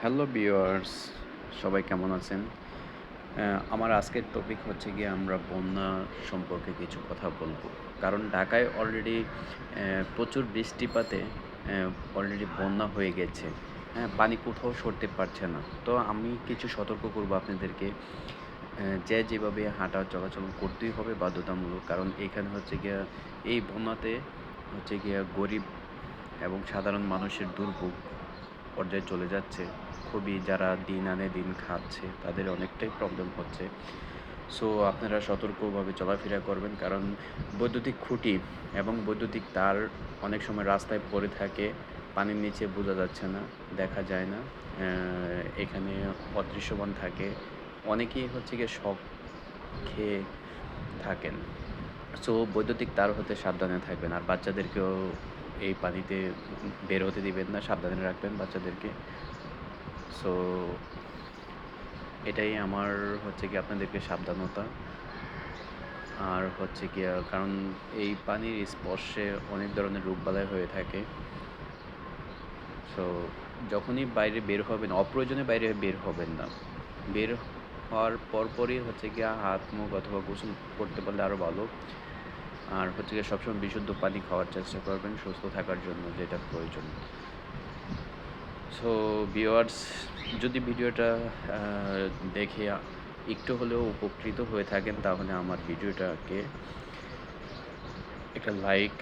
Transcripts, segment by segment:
Hello বিওয়ার্স সবাই কেমন আছেন? আমার আজকের টপিক হচ্ছে গিয়ে আমরা বন্যা সম্পর্কে কিছু কথা বলব। কারণ ঢাকায় অলরেডি প্রচুর বৃষ্টিপাতে অলরেডি বন্যা হয়ে গেছে। হ্যাঁ পানি কোথাও সরতে পারছে না। তো আমি কিছু সতর্ক করব আপনাদেরকে। যে যেভাবে হাঁটা চলাচল করতেই হবে বাধ্যতামূলক। কারণ এখানে হচ্ছে গিয়া, এই বন্যাতে হচ্ছে গিয়া গরিব এবং সাধারণ মানুষের দুর্ভোগ পর্যায়ে চলে যাচ্ছে। খুবই যারা দিন আনে দিন খাচ্ছে, তাদের অনেকটাই প্রবলেম হচ্ছে। সো আপনারা সতর্কভাবে চলাফেরা করবেন কারণ বৈদ্যুতিক খুঁটি এবং বৈদ্যুতিক তার অনেক সময় রাস্তায় পড়ে থাকে, পানির নিচে বোঝা যাচ্ছে না, দেখা যায় না। এখানে অদৃশ্যমান থাকে। অনেকেই হচ্ছে গিয়ে শখ খেয়ে থাকেন। সো বৈদ্যুতিক তার হতে সাবধানে থাকবেন। আর বাচ্চাদেরকেও এই পানিতে বের হতে দিবেন না, সাবধানে রাখবেন বাচ্চাদেরকে। সো এটাই আমার হচ্ছে কি আপনাদেরকে সাবধানতা। আর হচ্ছে কি কারণ এই পানির স্পর্শে অনেক ধরনের রোগবালাই হয়ে থাকে। সো যখনই বাইরে বের হবেন, অপ্রয়োজনে বাইরে বের হবেন না। বের হওয়ার পরপরই হচ্ছে গিয়ে হাত, মুখ অথবা গোসল করতে পারলে আরও ভালো। আর হচ্ছে গিয়ে সবসময় বিশুদ্ধ পানি খাওয়ার চেষ্টা করবেন, সুস্থ থাকার জন্য যেটা প্রয়োজন। সো ভিওয়ার্স যদি ভিডিওটা দেখে একটু হলেও উপকৃত হয়ে থাকেন, তাহলে আমার ভিডিওটাকে একটা লাইক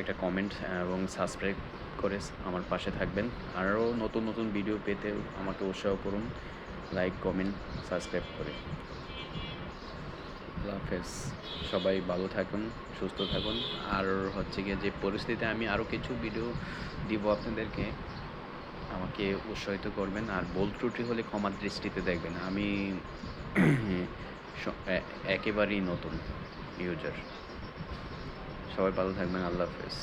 একটা কমেন্ট এবং সাবস্ক্রাইব করে আমার পাশে থাকবেন। আরও নতুন নতুন ভিডিও পেতে আমাকে উৎসাহ করুন লাইক কমেন্ট সাবস্ক্রাইব করে। হাফেজ। সবাই ভালো থাকুন, সুস্থ থাকুন। আর হচ্ছে গিয়ে যে পরিস্থিতিতে আমি আরও কিছু ভিডিও দিব আপনাদেরকে আমাকে উৎসাহিত করবেন আর ভুল ত্রুটি হলে ক্ষমার দৃষ্টিতে দেখবেন। আমি একেবারেই নতুন ইউজার সবাই ভালো থাকবেন, আল্লাহ হাফেজ।